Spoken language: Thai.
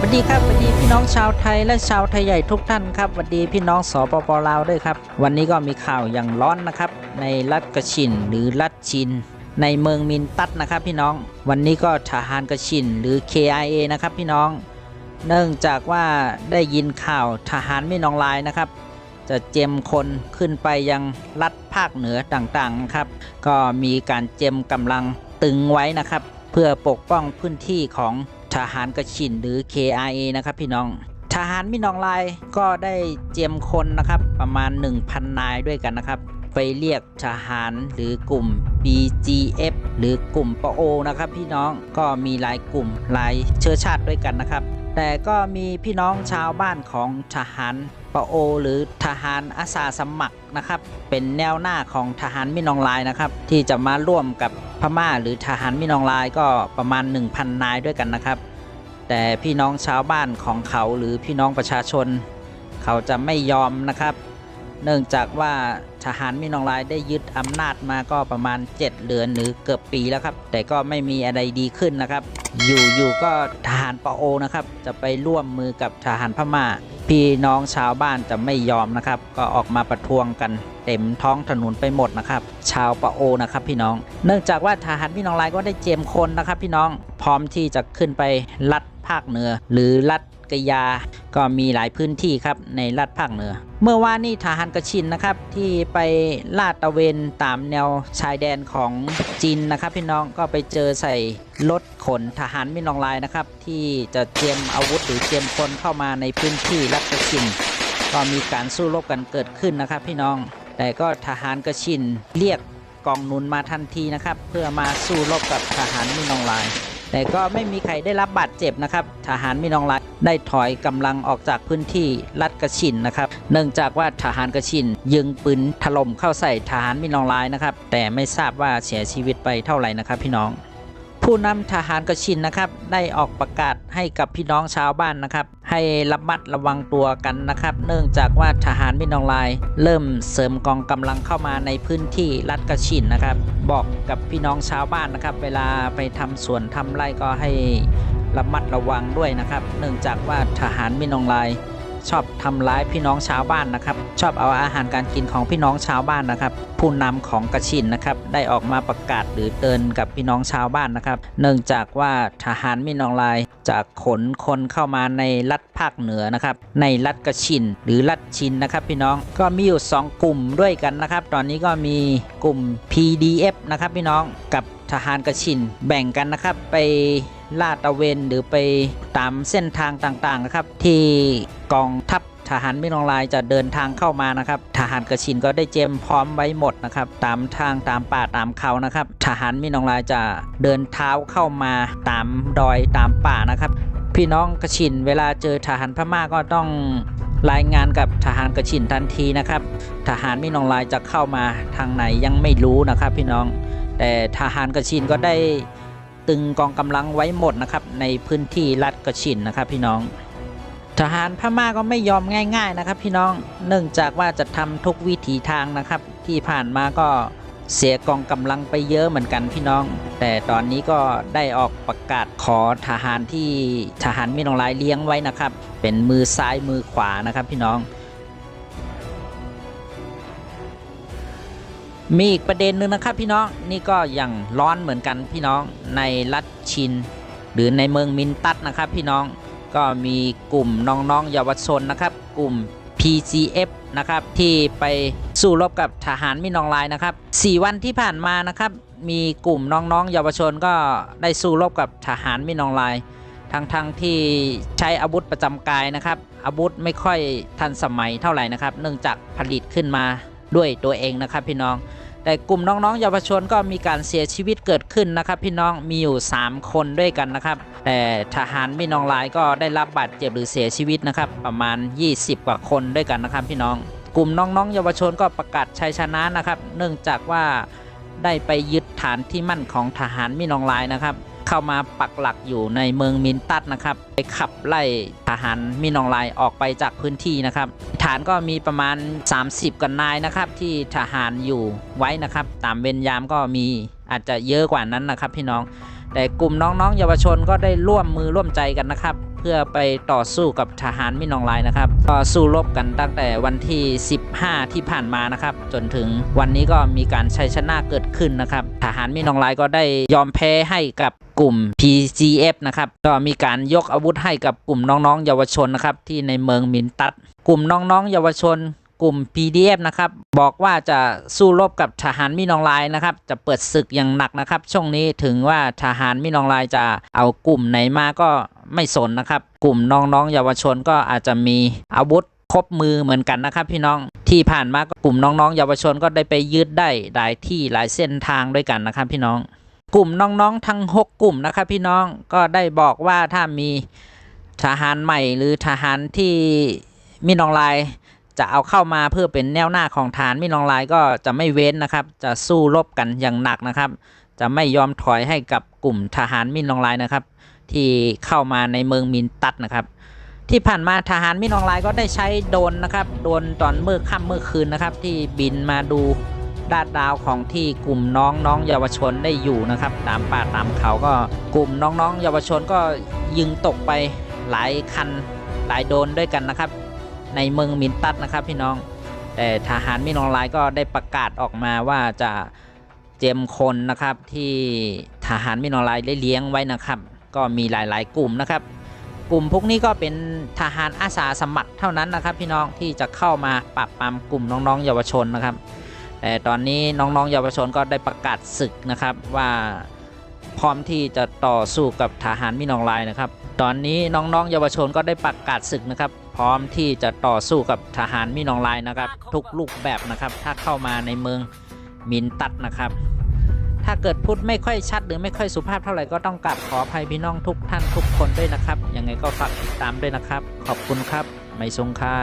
สวัสดีครับสวัสดีพี่น้องชาวไทยและชาวไทยใหญ่ทุกท่านครับสวัสดีพี่น้องสปปลาวด้วยครับ วันนี้ก็มีข่าวอย่างร้อนนะครับ ในรัฐกระชินหรือรัฐชิน ในเมืองมินตัดนะครับ พี่น้อง วันนี้ก็ทหารกระชินหรือ KIA นะครับพี่น้อง เนื่องจากว่าได้ยินข่าวทหารไม่นองลายนะครับ จะเจมคนขึ้นไปยังรัฐภาคเหนือต่างๆครับ ก็มีการเจมกำลังตึงไว้นะครับ เพื่อปกป้องพื้นที่ของ ทหารกระชินหรือ KIA นะครับพี่น้องทหารมินองลายก็ได้เจียมคนนะครับประมาณ 1,000 นายด้วยกันนะครับ ไปเรียกทหารหรือกลุ่ม BGF หรือกลุ่มปโอนะครับพี่น้องก็มีหลายกลุ่มหลายเชื้อชาติด้วยกันนะครับ แต่ก็มีพี่น้องชาวบ้านของทหาร ปโอ หรือทหารอาสาสมัครนะครับ เป็นแนวหน้าของทหารมินองลายนะครับ ที่จะมาร่วมกับพม่าหรือทหารมินองลายก็ประมาณ 1,000 นายด้วยกันนะครับ แต่พี่น้องชาวบ้านของเขาหรือพี่น้องประชาชน เขาจะไม่ยอมนะครับ เนื่องจากว่า ทหารมินองลายได้ยึดอำนาจมาก็ประมาณ 7 เดือนหรือเกือบปีแล้วครับ แต่ก็ไม่มีอะไรดีขึ้นนะครับ อยู่ๆก็ทหารปโอนะครับ จะไปร่วมมือกับทหารพม่า พี่น้องชาวบ้านจะไม่ยอมนะครับ ก็ออกมาประท้วงกันเต็มท้องถนนไปหมดนะครับ ชาวปะโอนะครับพี่น้อง เนื่องจากว่าทหารพี่น้องลายก็ได้เจมคนนะครับ พี่น้องพร้อมที่จะขึ้นไปลัดภาคเหนือ หรือลัด กยา ก็มีหลายพื้นที่ครับในลัดภาคเหนือ เมื่อวานนี้ทหารกระชินนะครับ ที่ไปลาดตะเวนตามแนวชายแดนของจีนนะครับ พี่น้องก็ไปเจอใส่รถขนทหารมินองลายนะครับ ที่จะเตรียมอาวุธหรือเตรียมคนเข้ามาในพื้นที่ลัดกระชิน ก็มีการสู้รบกันเกิดขึ้นนะครับ พี่น้อง แต่ก็ทหารกระชินเรียกกองนุนมาทันทีนะครับ เพื่อมาสู้รบกับทหารมินองลาย แต่ก็ไม่มีใครได้รับบาดเจ็บนะครับ ทหารมินองลายได้ถอยกำลังออกจากพื้นที่ลัดกระชินนะครับ เนื่องจากว่าทหารกระชิน ยิงปืนถล่มเข้าใส่ทหารมินองลายนะครับ แต่ไม่ทราบว่าเสียชีวิตไปเท่าไหร่นะครับพี่น้อง ผู้นำทหารกระชินนะครับ ได้ออกประกาศให้กับพี่น้องชาวบ้านนะครับ ให้ระมัดระวังตัวกันนะครับ เนื่องจากว่าทหารมินองลาย เริ่มเสริมกองกำลังเข้ามาในพื้นที่รัฐกระชินนะครับ บอกกับพี่น้องชาวบ้านนะครับ เวลาไปทำสวนทำไร่ก็ให้ระมัดระวังด้วยนะครับ เนื่องจากว่าทหารมินองลาย ชอบทำร้ายพี่น้องชาวบ้านนะครับ ชอบเอาอาหารการกินของพี่น้องชาวบ้านนะครับ ผู้นำของกระชินนะครับ ได้ออกมาประกาศหรือเตือนกับพี่น้องชาวบ้านนะครับ เนื่องจากว่าทหารมินองลายจะขนคนเข้ามาในรัฐภาคเหนือนะครับ ในรัฐกระชินหรือรัฐชินนะครับ พี่น้องก็มีอยู่ 2 กลุ่มด้วยกันนะครับ ตอนนี้ก็มีกลุ่ม PDF นะครับพี่น้องกับทหารกระชินแบ่งกันนะครับไป ลาดตระเวนหรือไปตามเส้นทางต่างๆนะครับ ที่กองทัพทหารมินองลายจะเดินทางเข้ามานะครับ ทหารกระชินก็ได้เจมพร้อมไว้หมดนะครับ ตามทางตามป่าตามเขานะครับ ทหารมินองลายจะเดินเท้าเข้ามาตามดอยตามป่านะครับ พี่น้องกระชินเวลาเจอทหารพม่าก็ต้องรายงานกับทหารกระชินทันทีนะครับ ทหารมินองลายจะเข้ามาทางไหนยังไม่รู้นะครับ พี่น้อง แต่ทหารกระชินก็ได้ ตึงกองกำลังไว้หมดนะครับในพื้นที่รัฐกระชินนะครับพี่น้องทหารพม่าก็ไม่ยอมง่ายๆนะครับ พี่น้องเนื่องจากว่าจะทำทุกวิถีทางนะครับ ที่ผ่านมาก็เสียกองกำลังไปเยอะเหมือนกันพี่น้อง แต่ตอนนี้ก็ได้ออกประกาศขอทหารที่ทหารมินองลายเลี้ยงไว้นะครับ เป็นมือซ้ายมือขวานะครับพี่น้อง มีอีกประเด็นหนึ่งนะครับพี่น้องนี่ก็อย่างร้อนเหมือนกันพี่น้องในรัฐชิน หรือในเมืองมินตัดนะครับพี่น้องก็มีกลุ่มน้องๆเยาวชนนะครับ กลุ่ม PCF นะครับที่ไปสู้รบกับทหารมินองลายนะครับ 4 วันที่ผ่านมานะครับ มีกลุ่มน้องๆ เยาวชนก็ได้สู้รบกับทหารมินองลายทั้งๆทที่ใช้อาวุธประจำกายนะครับ อาวุธไม่ค่อยทันสมัยเท่าไหร่นะครับ เนื่องจากผลิตขึ้นมาด้วยตัวเองนะครับพี่น้อง แต่กลุ่มน้องๆ เยาวชนก็มีการเสียชีวิตเกิดขึ้นนะครับ พี่น้องมีอยู่ 3 คนด้วยกันนะครับ แต่ทหารมินองลายก็ได้รับบาดเจ็บหรือเสียชีวิตนะครับ ประมาณ 20 กว่าคนด้วยกันนะครับ พี่น้อง กลุ่มน้องๆ เยาวชนก็ประกาศชัยชนะนะครับ เนื่องจากว่าได้ไปยึดฐานที่มั่นของทหารมินองลายนะครับ เข้ามาปักหลักอยู่ในเมืองมินตัดนะครับ ไปขับไล่ทหารมินองลายออกไปจากพื้นที่นะครับ ฐานก็มีประมาณ 30 กันนายนะครับ ที่ทหารอยู่ไว้นะครับ ตามเวรยามก็มีอาจจะเยอะกว่านั้นนะครับ พี่น้อง แต่กลุ่มน้องๆ เยาวชนก็ได้ร่วมมือร่วมใจกันนะครับ เพื่อไปต่อสู้กับทหารมินองไลน์นะครับก็สู้รบกันตั้งแต่วันที่ 15 ที่ผ่านมานะครับ จนถึงวันนี้ก็มีการชัยชนะเกิดขึ้นนะครับ ทหารมินองไลน์ก็ได้ยอมแพ้ให้กับกลุ่ม PGF นะครับก็มีการยกอาวุธให้กับกลุ่มน้องๆ เยาวชนนะครับที่ในเมืองมินตัด กลุ่มน้องๆ เยาวชน กลุ่ม PDF นะครับบอกว่าจะสู้รบกับทหารมินองลน์นะครับจะเปิดศึกอย่างหนักนะครับ ช่วงนี้ถึงว่าทหารมินองลน์จะเอากลุ่มไหนมาก็ไม่สนนะครับ กลุ่มน้องๆเยาวชนก็อาจจะมีอาวุธครบมือเหมือนกันนะครับ พี่น้องที่ผ่านมาก็กลุ่มน้องๆ เยาวชนก็ได้ไปยึดได้หลายที่หลายเส้นทางด้วยกันนะครับ พี่น้อง กลุ่มน้องๆทั้ง 6 กลุ่มนะครับ พี่น้องก็ได้บอกว่าถ้ามีทหารใหม่หรือทหารที่มินองลน์ จะเอาเข้ามาเพื่อเป็นแนวหน้าของฐานมินอองไลน์ก็จะไม่เว้นนะครับ จะสู้รบกันอย่างหนักนะครับ จะไม่ยอมถอยให้กับกลุ่มทหารมินอองไลน์นะครับ ที่เข้ามาในเมืองมินตัดนะครับ ที่ผ่านมาทหารมินอองไลน์ก็ได้ใช้โดนนะครับโดนตอนเมื่อค่ำเมื่อคืนนะครับ ที่บินมาดูดาดดาวของที่กลุ่มน้องน้องเยาวชนได้อยู่นะครับ ตามป่าตามเขาก็กลุ่มน้องๆเยาวชนก็ยิงตกไปหลายคันหลายโดนด้วยกันนะครับ ในเมืองมินตัดนะครับพี่น้อง แต่ทหารมินออนไลน์ก็ได้ประกาศออกมาว่าจะเจมคนนะครับที่ทหารมินออนไลน์ได้เลี้ยงไว้นะครับ ก็มีหลายๆ กลุ่มนะครับ กลุ่มพวกนี้ก็เป็นทหารอาสาสมัครเท่านั้นนะครับ พี่น้องที่จะเข้ามาปราบปรามกลุ่มน้องๆ เยาวชนนะครับ แต่ตอนนี้น้องๆ เยาวชนก็ได้ประกาศศึกนะครับว่าพร้อมที่จะต่อสู้กับทหารมินออนไลน์นะครับ ตอนนี้น้องๆ เยาวชนก็ได้ประกาศศึกนะครับ พร้อมที่จะต่อสู้กับทหารมินออนไลน์นะครับ ทุกรูปแบบนะครับ ถ้าเข้ามาในเมืองมินตัดนะครับ ถ้าเกิดพูดไม่ค่อยชัดหรือไม่ค่อยสุภาพเท่าไหร่ก็ต้องกราบขออภัยพี่น้องทุกท่านทุกคนด้วยนะครับยังไงก็ฝากติดตามด้วยนะครับ ขอบคุณครับ ไม่ทรงค่า